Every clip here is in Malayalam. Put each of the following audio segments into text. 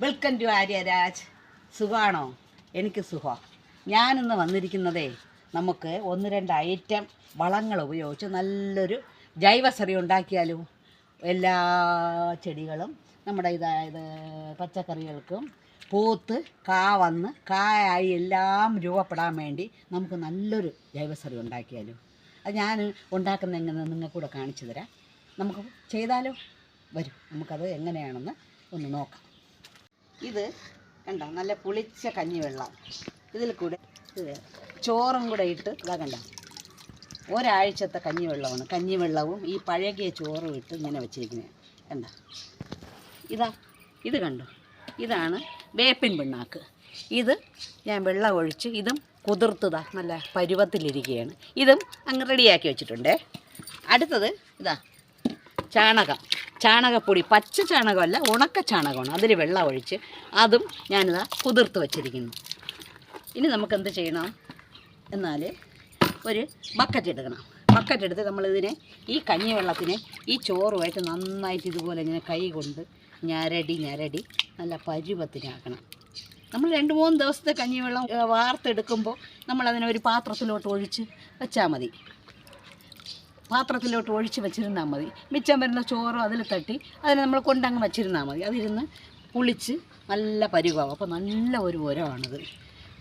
വെൽക്കം ടു ആര്യരാജ് സുഖമാണോ എനിക്ക് സുഖം. ഞാനിന്ന് വന്നിരിക്കുന്നതേ നമുക്ക് ഒന്ന് രണ്ട് ഐറ്റം വളങ്ങൾ ഉപയോഗിച്ച് നല്ലൊരു ജൈവസറി ഉണ്ടാക്കിയാലോ? എല്ലാ ചെടികളും നമ്മുടെ ഇതായത് പച്ചക്കറികൾക്കും പൂത്ത് കാ വന്ന് കായായി എല്ലാം രൂപപ്പെടാൻ വേണ്ടി നമുക്ക് നല്ലൊരു ജൈവസറി ഉണ്ടാക്കിയാലോ? അത് ഞാൻ ഉണ്ടാക്കുന്ന എങ്ങനെ നിങ്ങൾക്കൂടെ കാണിച്ചു തരാം. നമുക്ക് ചെയ്താലോ? വരും. നമുക്കത് എങ്ങനെയാണെന്ന് ഒന്ന് നോക്കാം. ഇത് കണ്ട? നല്ല പുളിച്ച കഞ്ഞിവെള്ളം. ഇതിൽ കൂടെ ചോറും കൂടെ ഇട്ട് ഇതാ കണ്ട? ഒരാഴ്ചത്തെ കഞ്ഞിവെള്ളമാണ്. കഞ്ഞിവെള്ളവും ഈ പഴകിയ ചോറും ഇട്ട് ഇങ്ങനെ വെച്ചിരിക്കുന്നത്. കണ്ട? ഇതാ ഇത് കണ്ടു? ഇതാണ് വേപ്പിൻ പിണ്ണാക്ക്. ഇത് ഞാൻ വെള്ളം ഒഴിച്ച് ഇതും കുതിർത്തതാ നല്ല പരുവത്തിലിരിക്കുകയാണ്. ഇതും അങ്ങ് റെഡിയാക്കി വെച്ചിട്ടുണ്ട്. അടുത്തത് ഇതാ ചാണകം. ചാണകപ്പൊടി പച്ച ചാണകമല്ല ഉണക്ക ചാണകമാണ്. അതിൽ വെള്ളം ഒഴിച്ച് അതും ഞാനിതാ കുതിർത്ത് വച്ചിരിക്കുന്നു. ഇനി നമുക്ക് എന്ത് ചെയ്യണം? എന്നാൽ ഒരു ബക്കറ്റ് എടുക്കണം. ബക്കറ്റ് എടുത്ത് നമ്മളിതിനെ ഈ കഞ്ഞിവെള്ളത്തിനെ ഈ ചോറുമായിട്ട് നന്നായിട്ട് ഇതുപോലെ ഇങ്ങനെ കൈ കൊണ്ട് ഞരടി ഞരടി നല്ല പരുവത്തിനാക്കണം നമ്മൾ രണ്ട് മൂന്ന് ദിവസത്തെ കഞ്ഞിവെള്ളം വാർത്തെടുക്കുമ്പോൾ നമ്മളതിനെ ഒരു പാത്രത്തിലോട്ട് ഒഴിച്ച് വെച്ചാൽ മതി. പാത്രത്തിലോട്ട് ഒഴിച്ച് വെച്ചിരുന്നാൽ മതി. മിച്ചം വരുന്ന ചോറോ അതിൽ തട്ടി അതിനെ നമ്മൾ കൊണ്ടങ്ങ് വെച്ചിരുന്നാൽ മതി. അതിരുന്ന് പുളിച്ച് നല്ല പരിവാകും അപ്പോൾ നല്ല ഒരു ഉരമാണിത്.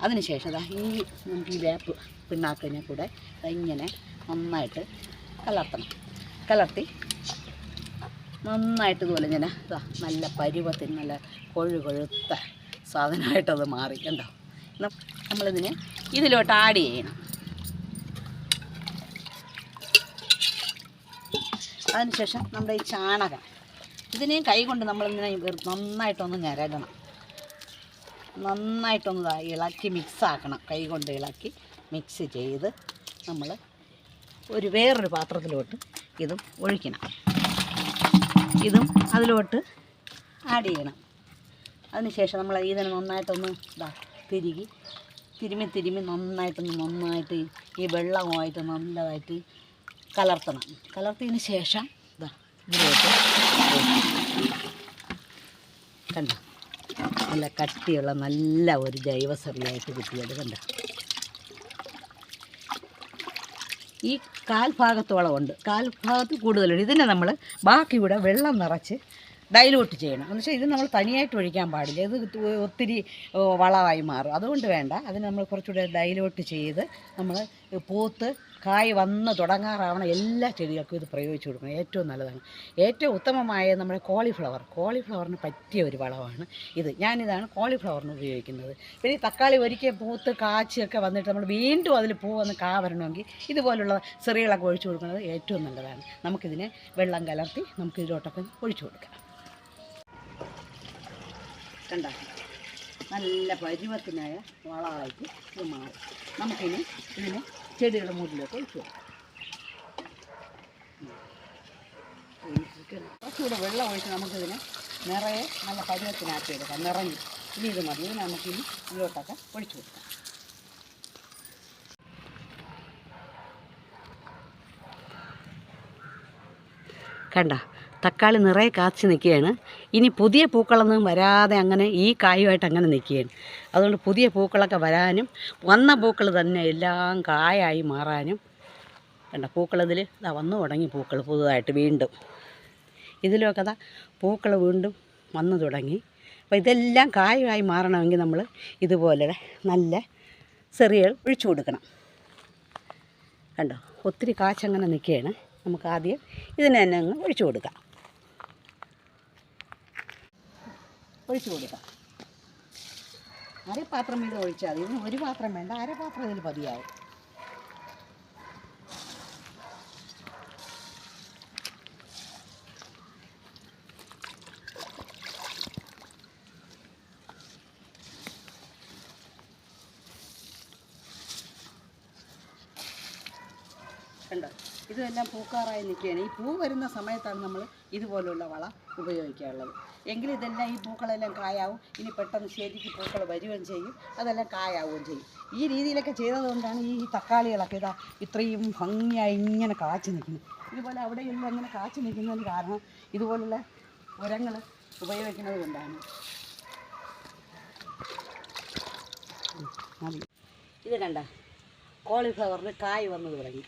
അതിനുശേഷം അതാ ഈ നമുക്ക് ഈ വേപ്പ് പിണ്ണാക്കിനെ കൂടെ ഇങ്ങനെ നന്നായിട്ട് കലർത്തണം. കലർത്തി നന്നായിട്ട് ഇതുപോലെ ഇങ്ങനെ ദാ നല്ല പരുവത്തിന് നല്ല കൊഴു കൊഴുത്ത സാധനമായിട്ടത് മാറി. കണ്ടോ? നമ്മളിതിനെ ഇതിലോട്ട് ആഡ് ചെയ്യണം. അതിനുശേഷം നമ്മുടെ ഈ ചാണകം. ഇതിനെയും കൈ കൊണ്ട് നമ്മളിങ്ങനെ നന്നായിട്ടൊന്ന് ഞരകണം. നന്നായിട്ടൊന്ന് ഇളക്കി മിക്സാക്കണം കൈ കൊണ്ട് ഇളക്കി മിക്സ് ചെയ്ത് നമ്മൾ ഒരു വേറൊരു പാത്രത്തിലോട്ട് ഇതും ഒഴിക്കണം. ഇതും അതിലോട്ട് ആഡ് ചെയ്യണം. അതിനുശേഷം നമ്മൾ ഇതിനെ നന്നായിട്ടൊന്ന് ഇതാ തിരുകി തിരുമ്മി തിരുമ്മി നന്നായിട്ടൊന്ന് നന്നായിട്ട് ഈ വെള്ളമായിട്ട് നല്ലതായിട്ട് കലർത്തണം. കലർത്തിയതിന് ശേഷം ഇതാ ഇതിലോട്ട് കണ്ട? നല്ല കട്ടിയുള്ള നല്ല ഒരു ജൈവസറിയായിട്ട് കിട്ടിയത് കണ്ട? ഈ കാൽഭാഗത്തോളം വളമുണ്ട് കാൽഭാഗത്ത് കൂടുതലുണ്ട്. ഇതിനെ നമ്മൾ ബാക്കി ഇവിടെ വെള്ളം നിറച്ച് ഡൈലൂട്ട് ചെയ്യണം. എന്ന് വെച്ചാൽ ഇത് നമ്മൾ തനിയായിട്ട് ഒഴിക്കാൻ പാടില്ല. ഇത് ഒത്തിരി വളമായി മാറും. അതുകൊണ്ട് വേണ്ട. അതിന് നമ്മൾ കുറച്ചുകൂടെ ഡൈലൂട്ട് ചെയ്ത് നമ്മൾ പൂത്ത് കായ് വന്ന് തുടങ്ങാറാവണം എല്ലാ ചെടികൾക്കും ഇത് പ്രയോഗിച്ചു കൊടുക്കണം. ഏറ്റവും നല്ലതാണ്. ഏറ്റവും ഉത്തമമായ നമ്മുടെ കോളിഫ്ലവർ. കോളിഫ്ലവറിന് പറ്റിയ ഒരു വളമാണ് ഇത്. ഞാനിതാണ് കോളിഫ്ലവറിന് ഉപയോഗിക്കുന്നത്. പിന്നെ തക്കാളി ഒരിക്കൽ പൂത്ത് കാച്ചിയൊക്കെ വന്നിട്ട് നമ്മൾ വീണ്ടും അതിൽ പൂ വന്ന് കാ വരണമെങ്കിൽ ഇതുപോലുള്ള ചെറികളൊക്കെ ഒഴിച്ചു കൊടുക്കുന്നത് ഏറ്റവും നല്ലതാണ്. നമുക്കിതിനെ വെള്ളം കലർത്തി നമുക്കിതിലോട്ടൊക്കെ ഒഴിച്ചു കൊടുക്കാം. കണ്ട? നല്ല പരുവത്തിനായ വളമായിട്ട് ഇത് മാറും. നമുക്കിനി ഇതിനെ ചെടികളുടെ മുകളിലേക്ക് ഒഴിച്ചു കുറച്ചുകൂടെ വെള്ളം ഒഴിച്ച് നമുക്കിതിനെ നിറയെ നല്ല പരുവത്തിനാക്കി എടുക്കാം. നിറഞ്ഞു. ഇനി ഇത് മതി. നമുക്കിനി ഇതിലോട്ടൊക്കെ ഒഴിച്ചു കൊടുക്കാം. കണ്ട? തക്കാളി നിറയെ കാച്ചു നിൽക്കുകയാണ്. ഇനി പുതിയ പൂക്കളൊന്നും വരാതെ അങ്ങനെ ഈ കായുമായിട്ട് അങ്ങനെ നിൽക്കുകയാണ്. അതുകൊണ്ട് പുതിയ പൂക്കളൊക്കെ വരാനും വന്ന പൂക്കൾ തന്നെ എല്ലാം കായായി മാറാനും. കണ്ട പൂക്കളതിൽ ഇതാ വന്നു തുടങ്ങി പൂക്കൾ പുതുതായിട്ട് വീണ്ടും. ഇതിലൊക്കെ അതാ പൂക്കൾ വീണ്ടും വന്നു തുടങ്ങി. അപ്പോൾ ഇതെല്ലാം കായമായി മാറണമെങ്കിൽ നമ്മൾ ഇതുപോലെ നല്ല ചെറിയ ഒഴിച്ചു കൊടുക്കണം. കണ്ടോ? ഒത്തിരി കാച്ചങ്ങനെ നിൽക്കുകയാണ്. നമുക്ക് ആദ്യം ഇതിനെ തന്നെ അങ്ങ് ഒഴിച്ചു കൊടുക്കാം. ഒഴിച്ചു കൊടുക്കാം. അര പാത്രം വീതം ഒഴിച്ചാൽ മതി. ഒരു പാത്രം വേണ്ട. അര പാത്രം ഇതിൽ മതിയാവും. കണ്ടോ? ഇതെല്ലാം പൂക്കാറായി നിൽക്കുകയാണ്. ഈ പൂ വരുന്ന സമയത്താണ് നമ്മൾ ഇതുപോലുള്ള വള ഉപയോഗിക്കാറുള്ളത്. എങ്കിൽ ഇതെല്ലാം ഈ പൂക്കളെല്ലാം കായാവും. ഇനി പെട്ടെന്ന് ശരിക്ക് പൂക്കൾ വരികയും ചെയ്യും. അതെല്ലാം കായാവുകയും ചെയ്യും. ഈ രീതിയിലൊക്കെ ചെയ്തതുകൊണ്ടാണ് ഈ തക്കാളികളൊക്കെ ഇതാ ഇത്രയും ഭംഗിയായി ഇങ്ങനെ കാച്ചു നിൽക്കുന്നത്. ഇതുപോലെ അവിടെയെല്ലാം അങ്ങനെ കാച്ചു നിൽക്കുന്നതിന് കാരണം ഇതുപോലുള്ള ഉരങ്ങൾ ഉപയോഗിക്കുന്നത് കൊണ്ടാണ്. ഇത് കണ്ട കോളിഫ്ലവറിന് കായ് വന്നത് തുടങ്ങി.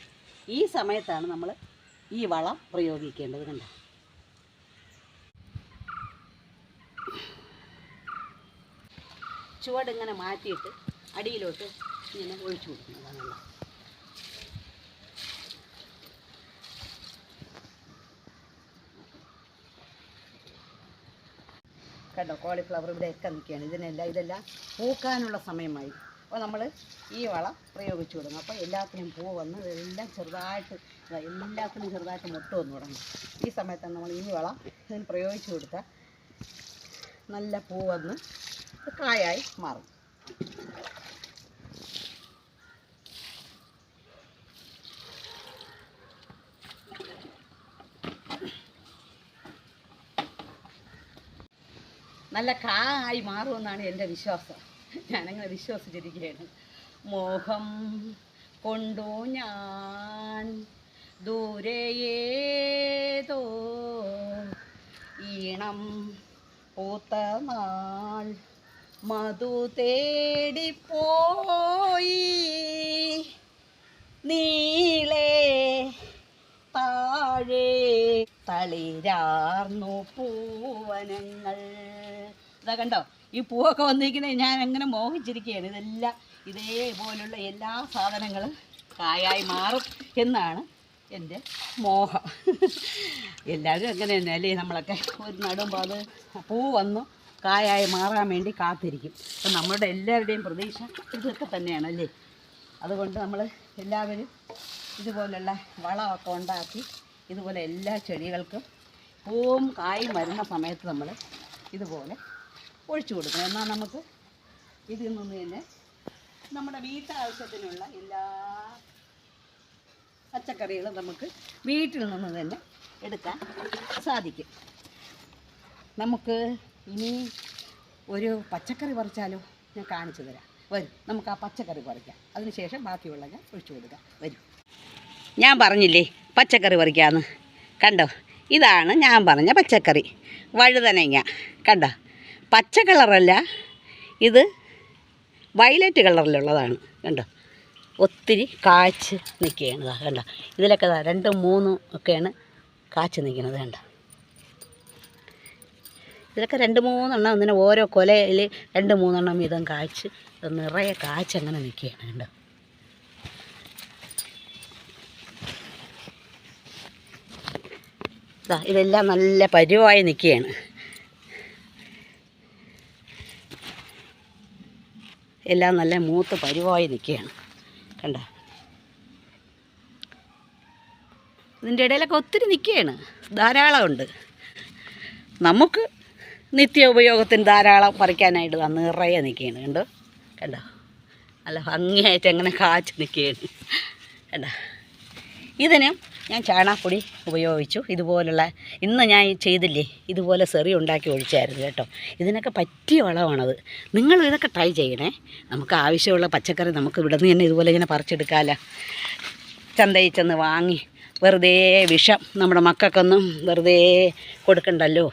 ഈ സമയത്താണ് നമ്മൾ ഈ വളം പ്രയോഗിക്കേണ്ടത് കണ്ട? ചുവടിങ്ങനെ മാറ്റിയിട്ട് അടിയിലോട്ട് ഇങ്ങനെ ഒഴിച്ചു കൊടുക്കുന്നതാണ് വെള്ളം കണ്ടോ? കോളിഫ്ലവർ ഇവിടെയൊക്കെ നിൽക്കുകയാണ്. ഇതിനെല്ലാം ഇതെല്ലാം പൂക്കാനുള്ള സമയമായി. അപ്പോൾ നമ്മൾ ഈ വളം പ്രയോഗിച്ചു കൊടുക്കും അപ്പോൾ എല്ലാത്തിനും പൂ വന്ന് എല്ലാം ചെറുതായിട്ട് എല്ലാത്തിനും ചെറുതായിട്ട് മുട്ട വന്ന് തുടങ്ങും. ഈ സമയത്താണ് നമ്മൾ ഈ വളം ഇതിന് പ്രയോഗിച്ചു കൊടുത്താൽ നല്ല പൂ വന്ന് കായായി മാറും. നല്ല കായി മാറുമെന്നാണ് എന്റെ വിശ്വാസം. ഞാനങ്ങനെ വിശ്വസിച്ചിരിക്കുകയാണ്. മോഹം കൊണ്ടു ഞാൻ ദൂരയേതോ ഈണം പൂത്ത നാൾ മധു തേടിപ്പോയി. നീളേ താഴേ തളിരാർന്നു പൂവനങ്ങൾ. ഇതാ കണ്ടോ? ഈ പൂവൊക്കെ വന്നിരിക്കുന്നത് ഞാൻ അങ്ങനെ മോഹിച്ചിരിക്കുകയാണ് ഇതെല്ലാം ഇതേപോലുള്ള എല്ലാ സാധനങ്ങളും കായായി മാറും എന്നാണ് എന്റെ മോഹം. എല്ലാവരും അങ്ങനെ തന്നെ അല്ലേ? നമ്മളൊക്കെ ഒരു നടുമ്പോൾ അത് പൂ വന്നു കായായി മാറാൻ വേണ്ടി കാത്തിരിക്കും. അപ്പം നമ്മളുടെ എല്ലാവരുടെയും പ്രതീക്ഷ ഇതൊക്കെ തന്നെയാണ് അല്ലേ? അതുകൊണ്ട് നമ്മൾ എല്ലാവരും ഇതുപോലുള്ള വളമൊക്കെ ഉണ്ടാക്കി ഇതുപോലെ എല്ലാ ചെടികൾക്കും പൂവും കായും വരുന്ന സമയത്ത് നമ്മൾ ഇതുപോലെ ഒഴിച്ചു കൊടുക്കണം. എന്നാൽ നമുക്ക് ഇതിൽ നിന്ന് തന്നെ നമ്മുടെ വീട്ടാവശ്യത്തിനുള്ള എല്ലാ പച്ചക്കറികളും നമുക്ക് വീട്ടിൽ നിന്ന് തന്നെ എടുക്കാൻ സാധിക്കും. നമുക്ക് ഇനി ഒരു പച്ചക്കറി പറിച്ചാലോ? ഞാൻ കാണിച്ചു തരാം. വരും നമുക്ക് ആ പച്ചക്കറി പറിക്കാം. അതിനുശേഷം ബാക്കിയുള്ള ഞാൻ ഒഴിച്ചു കൊടുക്കാം. വരും. ഞാൻ പറഞ്ഞില്ലേ പച്ചക്കറി പറിക്കാമെന്ന് കണ്ടോ? ഇതാണ് ഞാൻ പറഞ്ഞ പച്ചക്കറി. വഴുതനങ്ങ. കണ്ടോ? പച്ച കളറല്ല. ഇത് വയലറ്റ് കളറിലുള്ളതാണ്. കണ്ടോ? ഒത്തിരി കാച്ച് നിൽക്കുകയാണ് കണ്ടോ? ഇതിലൊക്കെ രണ്ട് മൂന്നും ഒക്കെയാണ് കാച്ച് നിൽക്കുന്നത് കണ്ടോ? ഇതിലൊക്കെ രണ്ട് മൂന്നെണ്ണം ഇങ്ങനെ ഓരോ കൊലയിൽ രണ്ട് മൂന്നെണ്ണം വീതം കായ്ച്ച് നിറയെ കാച്ച് അങ്ങനെ നിൽക്കുകയാണ് കണ്ടോ? ഇതെല്ലാം നല്ല പരിവായി നിൽക്കുകയാണ്. എല്ലാം നല്ല മൂത്ത് പരുവായി നിൽക്കുകയാണ്. കണ്ട? ഇതിന്റെ ഇടയിലൊക്കെ ഒത്തിരി നിൽക്കുകയാണ്. ധാരാളമുണ്ട്. നമുക്ക് നിത്യ ഉപയോഗത്തിന് ധാരാളം പറിക്കാനായിട്ട് നിറയെ നിൽക്കുകയാണ്. കണ്ടോ? കണ്ടോ? നല്ല ഭംഗിയായിട്ട് എങ്ങനെ കാച്ചു നിൽക്കുകയാണ്. കണ്ടോ? ഇതിന് ഞാൻ ചാണാപ്പൊടി ഉപയോഗിച്ചു. ഇതുപോലുള്ള ഇന്ന് ഞാൻ ചെയ്തില്ലേ? ഇതുപോലെ സെറി ഉണ്ടാക്കി ഒഴിച്ചായിരുന്നു കേട്ടോ. ഇതിനൊക്കെ പറ്റിയ വളമാണത്. നിങ്ങൾ ഇതൊക്കെ ട്രൈ ചെയ്യണേ. നമുക്ക് ആവശ്യമുള്ള പച്ചക്കറി നമുക്ക് ഇവിടെ നിന്ന് തന്നെ ഇതുപോലെ ഇങ്ങനെ പറിച്ചെടുക്കാമല്ലോ ചന്തയിൽ ചെന്ന് വാങ്ങി വെറുതെ വിഷം നമ്മുടെ മക്കൾക്കൊന്നും വെറുതെ കൊടുക്കണ്ടല്ലോ.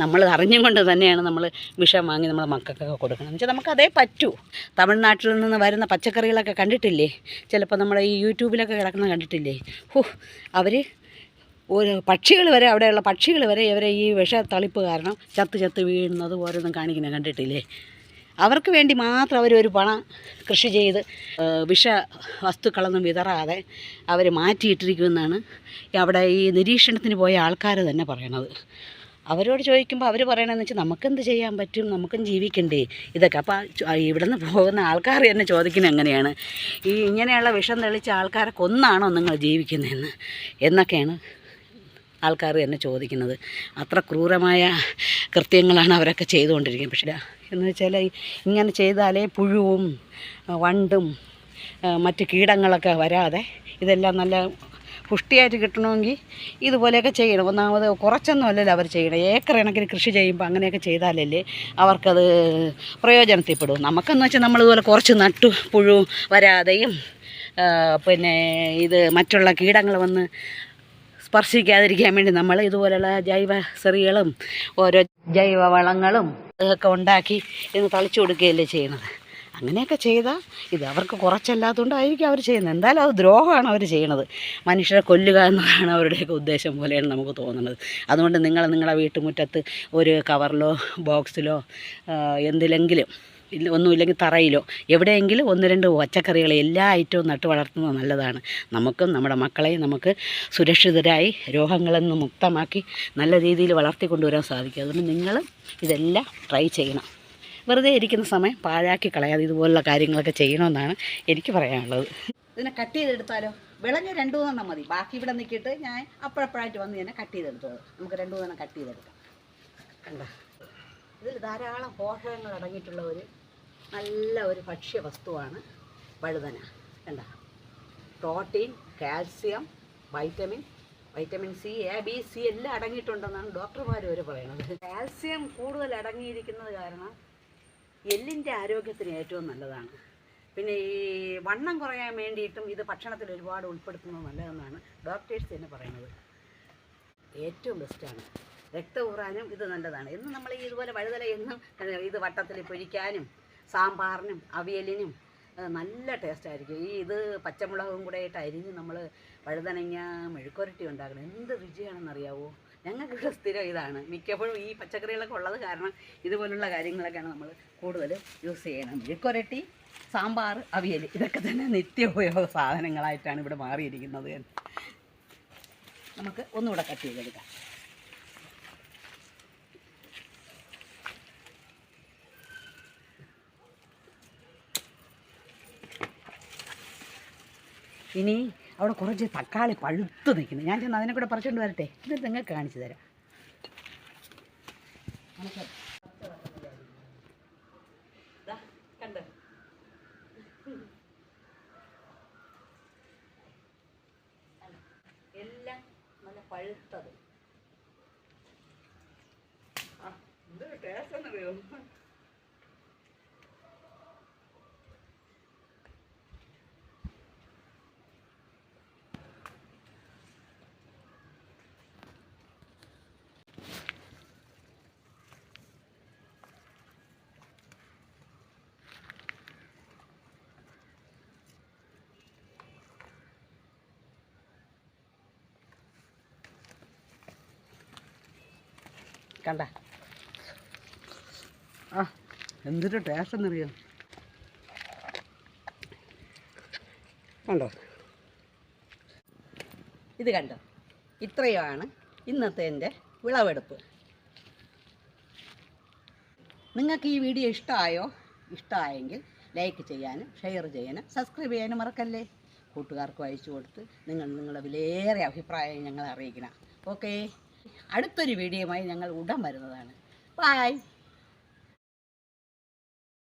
നമ്മൾ അറിഞ്ഞും കൊണ്ട് തന്നെയാണ് നമ്മൾ വിഷം വാങ്ങി നമ്മൾ മക്കൾക്കൊക്കെ കൊടുക്കണം. എന്ന് വെച്ചാൽ നമുക്കതേ പറ്റൂ. തമിഴ്നാട്ടിൽ നിന്ന് വരുന്ന പച്ചക്കറികളൊക്കെ കണ്ടിട്ടില്ലേ? ചിലപ്പോൾ നമ്മുടെ ഈ യൂട്യൂബിലൊക്കെ കിടക്കുന്ന കണ്ടിട്ടില്ലേ? ഹോ അവർ ഒരു പക്ഷികൾ വരെ അവിടെയുള്ള പക്ഷികൾ വരെ ഇവരെ ഈ വിഷ തളിപ്പ് കാരണം ചത്ത് ചത്ത് വീഴുന്നത് ഓരോന്നും കാണിക്കുന്നത് കണ്ടിട്ടില്ലേ? അവർക്ക് വേണ്ടി മാത്രം അവർ ഒരു പണം കൃഷി ചെയ്ത് വിഷ വസ്തുക്കളൊന്നും വിതറാതെ അവർ മാറ്റിയിട്ടിരിക്കുമെന്നാണ് അവിടെ ഈ നിരീക്ഷണത്തിന് പോയ ആൾക്കാർ തന്നെ പറയണത്. അവരോട് ചോദിക്കുമ്പോൾ അവർ പറയണമെന്ന് വെച്ചാൽ നമുക്കെന്ത് ചെയ്യാൻ പറ്റും? നമുക്കും ജീവിക്കണ്ടേ. ഇതൊക്കെ. അപ്പോൾ ഇവിടെ നിന്ന് പോകുന്ന ആൾക്കാർ തന്നെ ചോദിക്കുന്നത് എങ്ങനെയാണ്? ഈ ഇങ്ങനെയുള്ള വിഷം തെളിച്ച ആൾക്കാരെ കൊന്നാണോ നിങ്ങൾ ജീവിക്കുന്നതെന്ന് എന്നൊക്കെയാണ് ആൾക്കാർ തന്നെ ചോദിക്കുന്നത്. അത്ര ക്രൂരമായ കൃത്യങ്ങളാണ് അവരൊക്കെ ചെയ്തുകൊണ്ടിരിക്കുന്നത്. പക്ഷേ എന്ന് വെച്ചാൽ ഇങ്ങനെ ചെയ്താലേ പുഴുവും വണ്ടും മറ്റ് കീടങ്ങളൊക്കെ വരാതെ ഇതെല്ലാം നല്ല പുഷ്ടിയായിട്ട് കിട്ടണമെങ്കിൽ ഇതുപോലെയൊക്കെ ചെയ്യണം. ഒന്നാമത് കുറച്ചൊന്നും അല്ലല്ലോ അവർ ചെയ്യണം. ഏക്കർ കണക്കിന് കൃഷി ചെയ്യുമ്പോൾ അങ്ങനെയൊക്കെ ചെയ്താലല്ലേ അവർക്കത് പ്രയോജനത്തിൽപ്പെടും. നമുക്കെന്ന് വെച്ചാൽ നമ്മളിതുപോലെ കുറച്ച് നട്ടു പുഴു വരാതെയും പിന്നെ ഇത് മറ്റുള്ള കീടങ്ങൾ വന്ന് സ്പർശിക്കാതിരിക്കാൻ വേണ്ടി നമ്മൾ ഇതുപോലെയുള്ള ജൈവ സെറികളും ഓരോ ജൈവ വളങ്ങളും ഒക്കെ ഉണ്ടാക്കി ഇന്ന് തളിച്ചു കൊടുക്കുകയല്ലേ ചെയ്യണത് അങ്ങനെയൊക്കെ ചെയ്താൽ ഇത് അവർക്ക് കുറച്ചല്ലാത്തതുകൊണ്ടായിരിക്കും അവർ ചെയ്യുന്നത്. എന്തായാലും അത് ദ്രോഹമാണ് അവർ ചെയ്യണത്. മനുഷ്യരെ കൊല്ലുക എന്നതാണ് അവരുടെയൊക്കെ ഉദ്ദേശം പോലെയാണ് നമുക്ക് തോന്നുന്നത്. അതുകൊണ്ട് നിങ്ങൾ നിങ്ങളുടെ വീട്ടുമുറ്റത്ത് ഒരു കവറിലോ ബോക്സിലോ എന്തിലെങ്കിലും ഇല്ല ഒന്നുമില്ലെങ്കിൽ തറയിലോ എവിടെയെങ്കിലും ഒന്ന് രണ്ട് പച്ചക്കറികൾ എല്ലാ ഐറ്റവും നട്ട് വളർത്തുന്നത് നല്ലതാണ്. നമുക്കും നമ്മുടെ മക്കളെയും നമുക്ക് സുരക്ഷിതരായി രോഗങ്ങളിൽ നിന്ന് മുക്തമാക്കി നല്ല രീതിയിൽ വളർത്തിക്കൊണ്ടുവരാൻ സാധിക്കും. അതുകൊണ്ട് നിങ്ങൾ ഇതെല്ലാം ട്രൈ ചെയ്യണം. വെറുതെ ഇരിക്കുന്ന സമയം പാഴാക്കി കളയാതെ ഇതുപോലുള്ള കാര്യങ്ങളൊക്കെ ചെയ്യണമെന്നാണ് എനിക്ക് പറയാനുള്ളത്. ഇതിനെ കട്ട് ചെയ്തെടുത്താലോ? വിളഞ്ഞ രണ്ടു മൂന്നെണ്ണം മതി. ബാക്കി ഇവിടെ നിൽക്കിയിട്ട് ഞാൻ അപ്പോഴപ്പോഴായിട്ട് വന്ന് തന്നെ കട്ട് ചെയ്തെടുത്തോളൂ. നമുക്ക് രണ്ടു മൂന്നെണ്ണം കട്ട് ചെയ്തെടുക്കാം. കണ്ടോ? ഇതിൽ ധാരാളം പോഷകങ്ങൾ അടങ്ങിയിട്ടുള്ള ഒരു നല്ല ഒരു ഭക്ഷ്യ വസ്തുവാണ് വഴുതന. കണ്ട? Protein calcium vitamin vitamin C A B C എല്ലാം അടങ്ങിയിട്ടുണ്ടെന്നാണ് ഡോക്ടർമാർ വരെ പറയുന്നത് കാൽസ്യം കൂടുതൽ അടങ്ങിയിരിക്കുന്നത് കാരണം എല്ലിന്റെ ആരോഗ്യത്തിന് ഏറ്റവും നല്ലതാണ്. പിന്നെ ഈ വണ്ണം കുറയാൻ വേണ്ടിയിട്ടും ഇത് ഭക്ഷണത്തിൽ ഒരുപാട് ഉൾപ്പെടുത്തുന്നത് നല്ലതെന്നാണ് ഡോക്ടേഴ്സ് തന്നെ പറയുന്നത്. ഏറ്റവും ബെസ്റ്റാണ് രക്തം ഇത് നല്ലതാണ്. എന്നും നമ്മൾ ഇതുപോലെ വഴുതല എന്നും ഇത് വട്ടത്തിൽ പൊരിക്കാനും സാമ്പാറിനും അവിയലിനും നല്ല ടേസ്റ്റ് ആയിരിക്കും. ഈ ഇത് പച്ചമുളകും കൂടെ ആയിട്ട് അരിഞ്ഞ് നമ്മൾ വഴുതനങ്ങ മെഴുക്കുരട്ടി ഉണ്ടാക്കണം. എന്ത് രുചിയാണെന്നറിയാവോ? ഞങ്ങൾക്ക് ഇവിടെ സ്ഥിരം ഇതാണ്. മിക്കപ്പോഴും ഈ പച്ചക്കറികളൊക്കെ ഉള്ളത് കാരണം ഇതുപോലുള്ള കാര്യങ്ങളൊക്കെയാണ് നമ്മൾ കൂടുതൽ യൂസ് ചെയ്യണം മെഴുക്കുരട്ടി സാമ്പാർ അവിയൽ ഇതൊക്കെ തന്നെ നിത്യോപയോഗ സാധനങ്ങളായിട്ടാണ് ഇവിടെ മാറിയിരിക്കുന്നത് നമുക്ക് ഒന്നുകൂടെ കട്ട് ചെയ്തെടുക്കാം. ഇനി അവിടെ കുറച്ച് തക്കാളി പഴുത്ത് നിൽക്കുന്നു. ഞാൻ ചെന്ന് അതിനെ കൂടെ പറിച്ചുകൊണ്ട് വരട്ടെ. എന്നിട്ട് നിങ്ങൾക്ക് കാണിച്ചു തരാം. എല്ലാം നല്ല പഴുത്തത്. കണ്ട. ആ എന്തൊരു ടേസ്റ്റ് എന്നറിയോ? കണ്ടോ? ഇത് കണ്ടോ? ഇത്രയുമാണ് ഇന്നത്തെ എന്റെ വിളവെടുപ്പ്. നിങ്ങൾക്ക് ഈ വീഡിയോ ഇഷ്ടമായോ? ഇഷ്ടമായെങ്കിൽ ലൈക്ക് ചെയ്യാനും ഷെയർ ചെയ്യാനും സബ്സ്ക്രൈബ് ചെയ്യാനും മറക്കല്ലേ? കൂട്ടുകാർക്ക് അയച്ചു കൊടുത്ത് നിങ്ങൾ നിങ്ങളുടെ വിലയേറെ അഭിപ്രായം ഞങ്ങളെ അറിയിക്കണം. ഓക്കേ? അടുത്തൊരു വീഡിയോയുമായി ഞങ്ങൾ ഉടൻ വരുന്നതാണ്. ബായ്